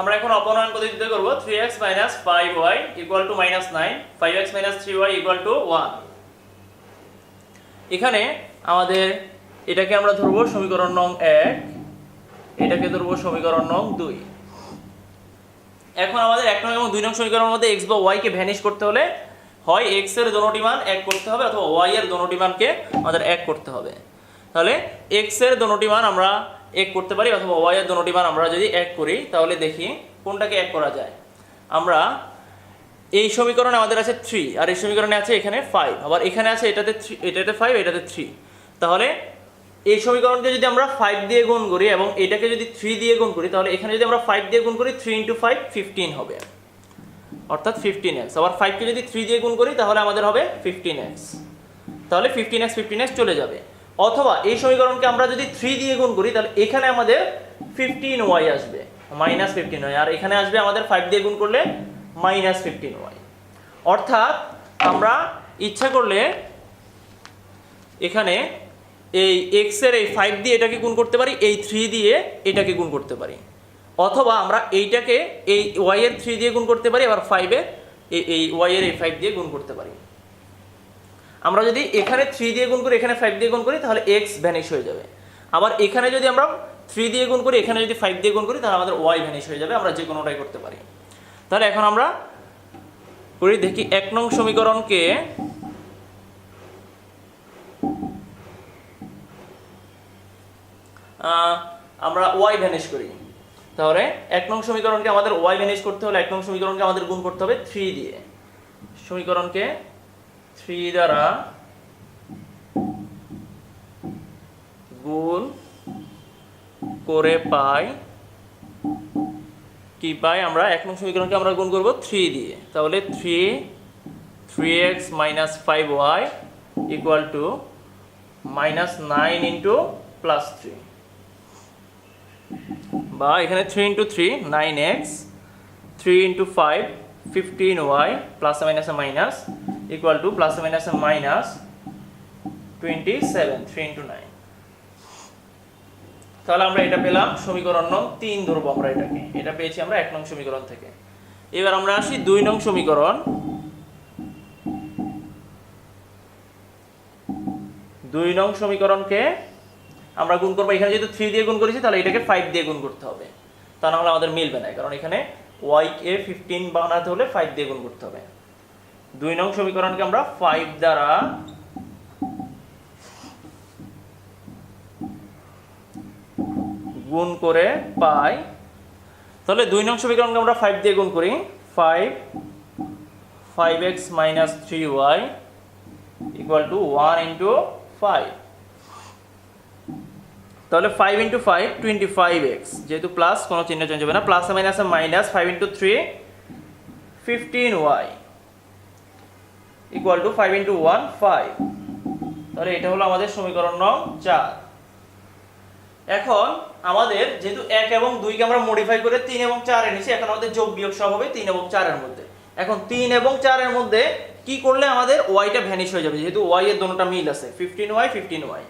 আমরা এখন অপনয়ন পদ্ধতিতে করব। Three x minus five y equal to minus nine five x minus three y equal to one এখানে আমাদের এটাকে আমরা ধরবো সমীকরণ নং এক, এটাকে ধরবো সমীকরণ নং দুই। এখন আমাদের এক নং এবং দুই নং সমীকরণের মধ্যে এক্স বা ওয়াই কে ভ্যানিশ করতে হলে হয় এক্সের দোনোটি মান এক করতে হবে অথবা ওয়াই এর দোনোটি মানকে আমাদের এক করতে হবে। তাহলে এক্সের দোনোটি মান আমরা এক করতে পারি অথবা ওয়াই এর দোনোটি মান আমরা যদি এক করি, তাহলে দেখি কোনটাকে এক করা যায়। আমরা এই সমীকরণে আমাদের আছে থ্রি আর এই সমীকরণে আছে এখানে ফাইভ আবার এখানে আছে এটাতে থ্রি এটাতে ফাইভ এটাতে থ্রি তাহলে এই সমীকরণকে যদি আমরা ফাইভ দিয়ে গুণ করি এবং এটাকে যদি থ্রি দিয়ে গুণ করি, তাহলে এখানে যদি আমরা ফাইভ দিয়ে গুণ করি থ্রি ইন্টু ফাইভ ফিফটিন হবে। অর্থাৎ ফিফটিন এক্স আবার ফাইভকে যদি থ্রি দিয়ে গুণ করি, তাহলে আমাদের হবে ফিফটিন এক্স তাহলে ফিফটিন এক্স ফিফটিন এক্স চলে যাবে। অথবা এই সমীকরণকে আমরা যদি থ্রি দিয়ে গুণ করি, তাহলে এখানে আমাদের ফিফটিন ওয়াই আসবে মাইনাস ফিফটিন ওয়াই আর এখানে আসবে আমাদের ফাইভ দিয়ে গুণ করলে মাইনাস ফিফটিন ওয়াই অর্থাৎ আমরা ইচ্ছা করলে এখানে এই এক্সের এই ফাইভ দিয়ে এটাকে গুণ করতে পারি, এই থ্রি দিয়ে এটাকে গুণ করতে পারি। অথবা আমরা এইটাকে এই ওয়াই এর থ্রি দিয়ে গুণ করতে পারি, আবার ফাইভের এই ওয়াই এর এই ফাইভ দিয়ে গুণ করতে পারি। আমরা যদি এখানে থ্রি দিয়ে গুণ করি, এখানে ফাইভ দিয়ে গুণ করি, তাহলে এক্স ভ্যানিশ হয়ে যাবে। আবার এখানে যদি আমরা থ্রি দিয়ে গুণ করি, এখানে যদি ফাইভ দিয়ে গুণ করি, তাহলে আমাদের ওয়াই ভ্যানিশ হয়ে যাবে, আমরা যে কোনোটাই করতে পারি। তাহলে এখন আমরা করি, দেখি এক নং সমীকরণকে আমরা ওয়াই ভ্যানিশ করি। তাহলে এক নং সমীকরণকে আমাদের ওয়াই ভ্যানিশ করতে হলে, এক নং সমীকরণকে আমাদের গুণ করতে হবে থ্রি দিয়ে। সমীকরণকে থ্রি দ্বারা গুণ করে পাই কি পাই? আমরা এক নং সমীকরণকে আমরা গুণ করব থ্রি দিয়ে। তাহলে three three x minus five y equal to minus nine into plus three. বা এখানে three into three, nine x, three into five, fifteen y, plus minus minus to plus minus minus twenty seven three into nine তাহলে আমরা এটা পেলাম সমীকরণ নং তিন ধরবো আমরা এটাকে। এটা পেয়েছি আমরা এক নং সমীকরণ থেকে। এবার আমরা আসি দুই নং সমীকরণ। দুই নং সমীকরণকে আমরা গুণ করব। এখানে যেহেতু থ্রি দিয়ে গুণ করেছি, তাহলে এটাকে ফাইভ দিয়ে গুণ করতে হবে। তা নাহলে আমাদের মিলবে না, কারণ এখানে ওয়াই কে ফিফটিন বানাতে হলে ফাইভ দিয়ে গুণ করতে হবে। দুই নং সমীকরণকে আমরা ফাইভ দ্বারা গুণ করে পাই। তাহলে দুই নং সমীকরণকে আমরা ফাইভ দিয়ে গুণ করি। Five five x minus three y equal to one into five তাহলে five into five twenty five x যেহেতু প্লাস কোনো চিহ্ন চেঞ্জ হবে না। Plus minus minus five into three fifteen y equal to five into one five তাহলে এটা হলো আমাদের সমীকরণ নং চার। এখন আমাদের যেহেতু এক এবং দুইকে আমরা মডিফাই করে তিন এবং চার এনেছি, এখন আমাদের যোগ বিয়োগ সব হবে তিন এবং চারের মধ্যে। এখন তিন এবং চারের মধ্যে কি করলে আমাদের ওয়াইটা ভ্যানিশ হয়ে যাবে? যেহেতু ওয়াই এর দোনোটা মিল আছে ফিফটিন ওয়াই ফিফটিন ওয়াই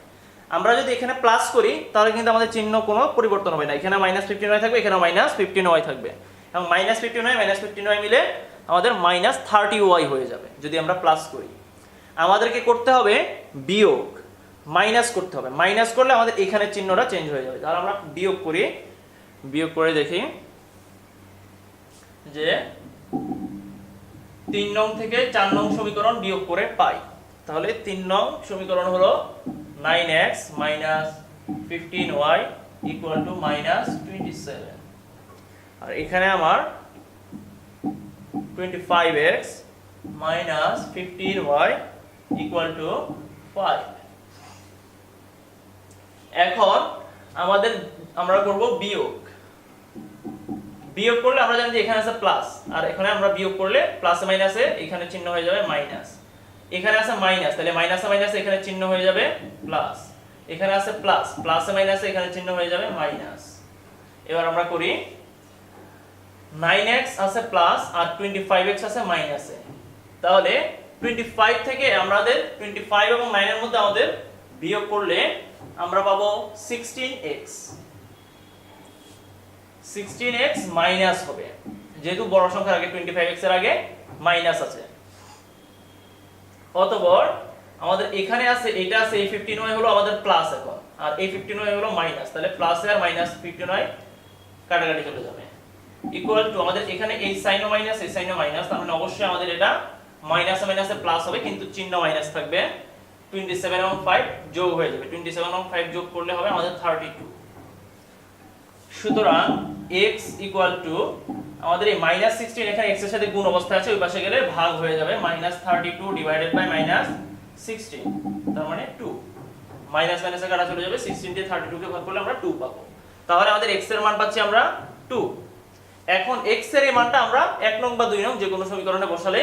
আমরা যদি এখানে প্লাস করি, তাহলে কিন্তু আমাদের চিহ্ন কোনো পরিবর্তন হবে না। এখানে মাইনাস ফিফটিন ওয়াই থাকবে এখানে মাইনাস ফিফটিন ওয়াই থাকবে। এবং minus fifteen y minus fifteen y মিলে আমাদের মাইনাস থার্টি ওয়াই হয়ে যাবে, যদি আমরা প্লাস করি। আমাদেরকে করতে হবে বিয়োগ। মাইনাস করতে হবে। মাইনাস করলে আমাদের এখানে চিহ্নটা চেঞ্জ হয়ে যাবে। তাহলে আমরা বিয়োগ করি, বিয়োগ করে দেখি যে তিন নং থেকে চার নং সমীকরণ বিয়োগ করে পাই। তাহলে তিন নং সমীকরণ হলো nine x minus fifteen y equal to minus twenty seven আর এখানে আমার twenty five x minus fifteen y equal to five এখন আমাদের, আমরা করব বিয়োগ। বিয়োগ করলে আমরা জানি যে এখানে আছে প্লাস আর এখানে আমরা বিয়োগ করলে প্লাস মাইনাসে এখানে চিহ্ন হয়ে যাবে মাইনাস এখানে আছে মাইনাস তাহলে মাইনাসে মাইনাসে এখানে চিহ্ন হয়ে যাবে প্লাস এখানে আছে প্লাস প্লাসে মাইনাসে এখানে চিহ্ন হয়ে যাবে মাইনাস এবার আমরা করি নাইন এক্স আছে প্লাস আর টোয়েন্টি ফাইভ এক্স আছে মাইনাসে। তাহলে টোয়েন্টি ফাইভ থেকে আমাদের টোয়েন্টি ফাইভ এবং নাইনের মধ্যে আমাদের বিয়োগ করলে আমরা পাবো sixteen x. Sixteen x minus হবে। যেহেতু বড় সংখ্যার আগে টোয়েন্টি ফাইভ এক্সের আগে মাইনাস আছে। অতঃপর আমাদের এখানে আছে, এটা আছে, এই ফিফটিন ওয়াই হলো আমাদের প্লাস এখন। আর এই ফিফটিন ওয়াই হলো মাইনাস তাহলে প্লাস আর মাইনাস ফিফটিন ওয়াই কাটাকাটি চলে যাবে। ইকুয়াল টু আমাদের এখানে এই সাইনও মাইনাস এই সাইনও মাইনাস তার মানে অবশ্যই আমাদের এটা মাইনাস মাইনাসে প্লাস হবে, কিন্তু চিহ্ন মাইনাস থাকবে টোয়েন্টি সেভেন এবং ফাইভ যোগ হয়ে যাবে। টোয়েন্টি সেভেন এবং ফাইভ যোগ করলে হবে আমাদের থার্টি টু সুতরাং x ইকুয়াল টু আমাদের এই মাইনাস সিক্সটিন এখানে x এর সাথে গুণ অবস্থায় আছে, ওই পাশে গেলে ভাগ হয়ে যাবে minus thirty two divided by minus sixteen তার মানে টু মাইনাস মাইনাসে কাটা চলে যাবে সিক্সটিন দিয়ে থার্টি টুকে ভাগ করলে আমরা টু পাবো। তাহলে আমাদের x এর মান পাচ্ছি আমরা টু এখন x এর এই মানটা আমরা এক নং বা দুই নং যে কোনো সমীকরণে বসালে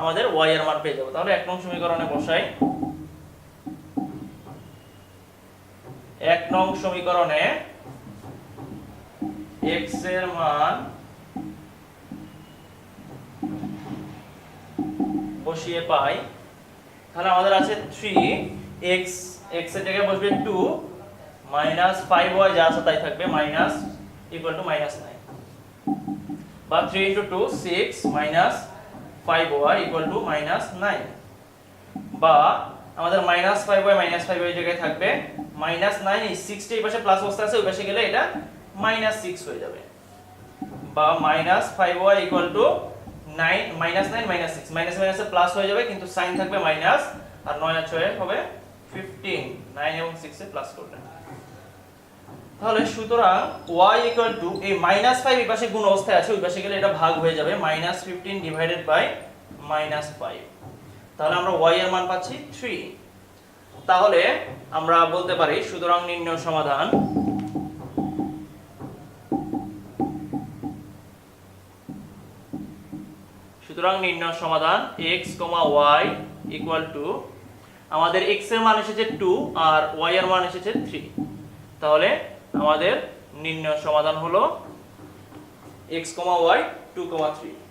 আমাদের y এর মান পেয়ে যাব। তাহলে এক নং সমীকরণে বসাই। এক নং সমীকরণে x এর মান বসিয়ে পাই। তাহলে আমাদের আছে 3 x x এর জায়গায় বসবে 2 মাইনাস ফাইভ ওয়াই যা আছে তাই থাকবে মাইনাস ইকুয়াল টু মাইনাস 9 বা 3 into 2 6 minus 5y equal to minus 9 বা আমাদের minus 5y minus five 5y জায়গায় থাকবে। মাইনাস 9 এই 6 টা এই পাশে প্লাস অবস্থা আছে, ওই পাশে গেলে এটা মাইনাস 6 হয়ে যাবে। বা minus 5y equal to 9 minus 9 minus 6 minus মাইনাসে প্লাস হয়ে যাবে, কিন্তু সাইন থাকবে মাইনাস আর 9 আর 6 হবে 15 9 এবং 6 এ প্লাস করলে। তাহলে সুতরাং y ইকুয়াল টু এই মাইনাস 5 এই পাশে গুণ অবস্থায় আছে ওই পাশে গেলে এটা ভাগ হয়ে যাবে মাইনাস 15 ডিভাইডেড বাই মাইনাস 5 তাহলে আমরা y এর মান পাচ্ছি 3 তাহলে আমরা বলতে পারি সুতরাং নির্ণয় সমাধান সুতরাং নির্ণয় সমাধান x, y ইকুয়াল টু আমাদের x এর মান এসেছে 2 আর y এর মান এসেছে 3 তাহলে আমাদের নির্ণয় সমাধান হলো এক্সকোমা ওয়াই টু 2, 3